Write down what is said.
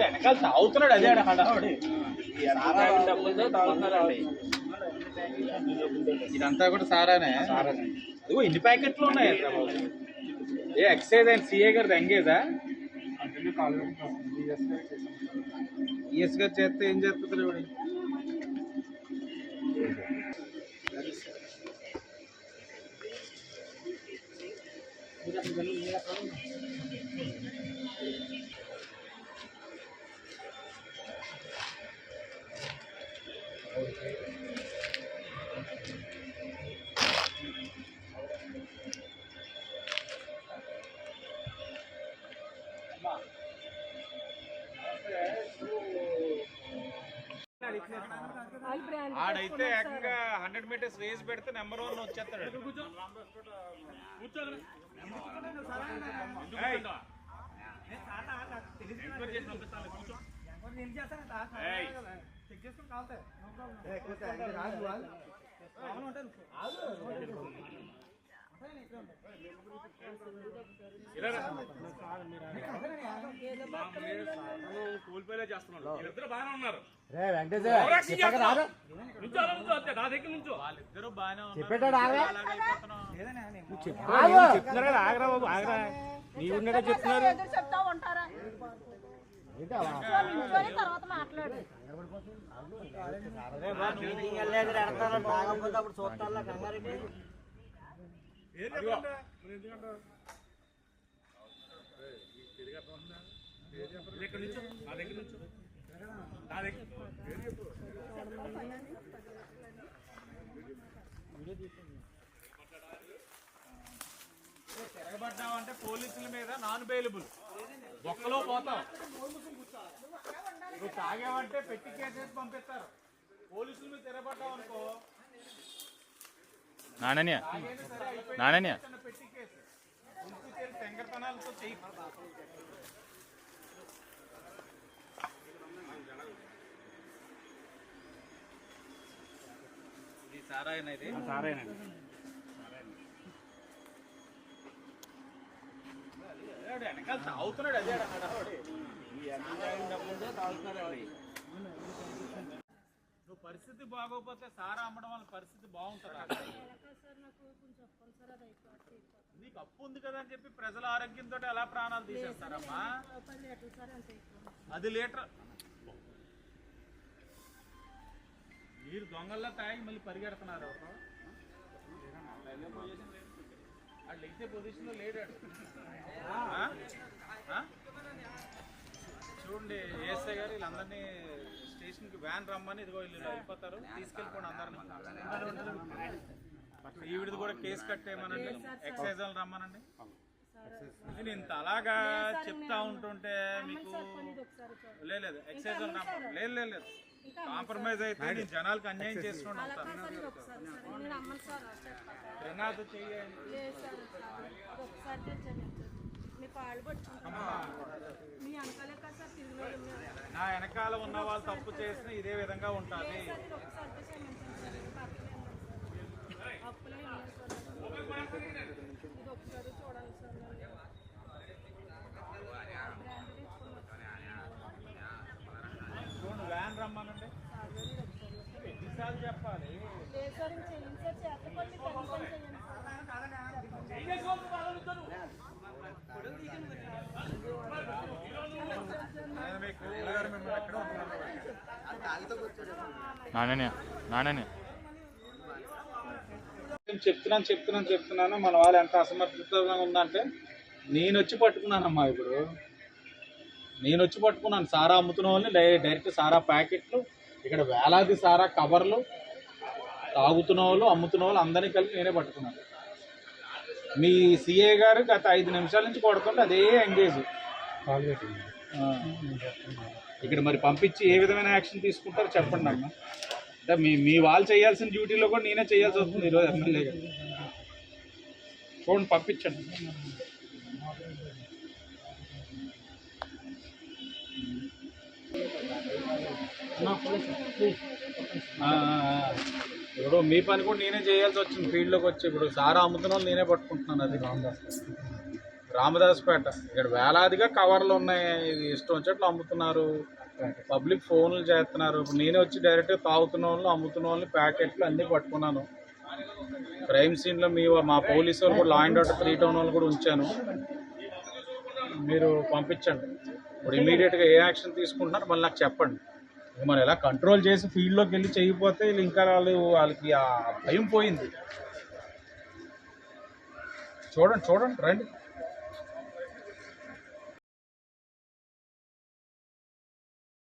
వెనకాల తాగుతున్నాడు అదే హడావుడి డబ్బులతో తాగుతున్నారండి ఇదంతా కూడా సారానే. అదిగో ఇన్ని ప్యాకెట్లు ఉన్నాయి ఏ ఎక్సైజ్ అండ్ సిఏ గారు ఎంగేజా? ఈఎస్ గారు చేస్తే ఏం చేస్తుంది ఆడైతే ఏకంగా హండ్రెడ్ మీటర్స్ రేస్ పెడితే నెంబర్ వన్ వచ్చేస్తాడు. కూలిపోయేలా చేస్తున్నాడు. వీళ్ళిద్దరు బాగానే ఉన్నారు. రే వెంకటేశ్వర ఆగరా? బాబు ఆగరా. నీ ఉన్నగా చెప్తున్నారు. ఎదురు చెప్తా ఉంటారా? ఏంటవా నిల్చొని తర్వాత మాట్లాడు. ఇక్కడ నుంచో. నా దగ్గర నుంచో. తిరగబడ్డావంటే పోలీసుల మీద నాన్ బెయిలబుల్ బొక్కలో పోతావు నువ్వు తాగావంటే పెట్టి కేసేసి పంపిస్తారు. పోలీసుల మీద తిరగబడ్డావు అనుకో నానన్య అయిపోయింది. నానన్య. పెట్టి కేసు ఉనికి తేలి తెంగరతనాలతో చెయ్యి ఇది సారాయన ఇది అదే వెనకాల తాగుతున్నాడు అదే నువ్వు పరిస్థితి బాగోకపోతే సారా అమ్మడం వల్ల పరిస్థితి బాగుంటుందా? నీకు అప్పు ఉంది కదా అని చెప్పి ప్రజల ఆరోగ్యంతో ఎలా ప్రాణాలు తీసేస్తారమ్మా? అది లీటర్ మీరు దొంగల్లా తాగి మళ్ళీ పరిగెడుతున్నారు వాళ్ళు ఎక్కితే పొజిషన్లో లేడాడు? చూడండి ఏఎస్ఐ గారు వీళ్ళందరినీ స్టేషన్కి వ్యాన్ రమ్మని ఇదిగో వీళ్ళు వెళ్ళిపోతారు. తీసుకెళ్ళిపోండి అందరిని. ఈవిడిది కూడా కేసు కట్టేయమనండి. ఎక్సైజ్ వాళ్ళు రమ్మనండి. నేను ఇంత అలాగా చెప్తా ఉంటుంటే మీకు లేదు ఎక్సైజ్ రమ్మని లేదు లేదు లేదు. కాంప్రమైజ్ అయితే నేను జనాలకు అన్యాయం చేసుకుంటూ ఉంటాను నేను అమ్మను సార్ చెప్తాను రినాథ్ చెయ్యండి. లేదు సార్ ఒకసారి తెచ్చండి మీ కాళ్ళు పట్టుకుంటాను మీ వెనకాలే కదా సార్ తిరిగి వాళ్ళు ఉన్నారు. నా వెనకాల ఉన్న వాళ్ళు తప్పు చేసిన ఇదే విధంగా ఉంటుంది సార్ ఇది ఒకసారి క్షమించండి సార్ ఇది పక్కనే ఉన్నాను సార్ అప్పులే ఉన్నాయి సార్ ఇది ఒకసారి చూడండి సార్ నన్ను. బ్రాండ్ తీసుకున్నాను చూడండి వ్యాన్ రమ్మనండి సార్ ఇది ఒకసారి ఎన్నిసార్లు చెప్పాలి లేదు సార్ ఇంక చేయండి సార్ చేతపల్లి కనీసం చేయండి సార్ ఆయన మీకు గారు ఉంటున్నారు నానన్య నానన్య నేను చెప్తున్నాను చెప్తున్నాను చెప్తున్నాను. మన వాళ్ళు ఎంత అసమర్థతగా ఉందంటే నేను వచ్చి పట్టుకున్నానమ్మా ఇప్పుడు. నేను వచ్చి పట్టుకున్నాను. సారా అమ్ముతున్న వాళ్ళని డైరెక్ట్ సారా ప్యాకెట్లు ఇక్కడ వేలాది సారా కవర్లు తాగుతున్న వాళ్ళు అమ్ముతున్న వాళ్ళు అందరినీ కలిపి నేనే పట్టుకున్నాను. మీ సిఏ గారు గత ఐదు నిమిషాల నుంచి కొడుతుంటే అదే ఎంగేజ్. ఇక్కడ మరి పంపించి ఏ విధమైన యాక్షన్ తీసుకుంటారో చెప్పండి అమ్మా. అంటే మీ మీ వాళ్ళు చేయాల్సిన డ్యూటీలో కూడా నేనే చేయాల్సి వస్తుంది ఈరోజు ఎమ్మెల్యే గారు. చూడండి పంపించండి. ఇప్పుడు మీ పని కూడా నేనే చేయాల్సి వచ్చింది. ఫీల్డ్లోకి వచ్చి ఇప్పుడు సారా అమ్ముతున్న వాళ్ళు నేనే పట్టుకుంటున్నాను అది. రామదాస్ రామదాస్పేట. ఇక్కడ వేలాదిగా కవర్లు ఉన్నాయి. ఇది ఇష్టం వచ్చేట్లు అమ్ముతున్నారు. పబ్లిక్ ఫోన్లు చేస్తున్నారు. ఇప్పుడు నేనే వచ్చి డైరెక్ట్గా తాగుతున్న వాళ్ళు అమ్ముతున్న వాళ్ళని ప్యాకెట్లు అన్నీ పట్టుకున్నాను. క్రైమ్ సీన్లో మీ మా పోలీసు వాళ్ళు కూడా law and order three town వాళ్ళు కూడా ఉంచాను. మీరు పంపించండి. ఇప్పుడు ఇమీడియట్గా ఏ యాక్షన్ తీసుకుంటున్నారు మళ్ళీ నాకు చెప్పండి. మనం ఎలా కంట్రోల్ చేసి ఫీల్డ్లోకి వెళ్ళి చేయకపోతే వీళ్ళు ఇంకా వాళ్ళు వాళ్ళకి ఆ భయం పోయింది. చూడండి చూడండి రండి.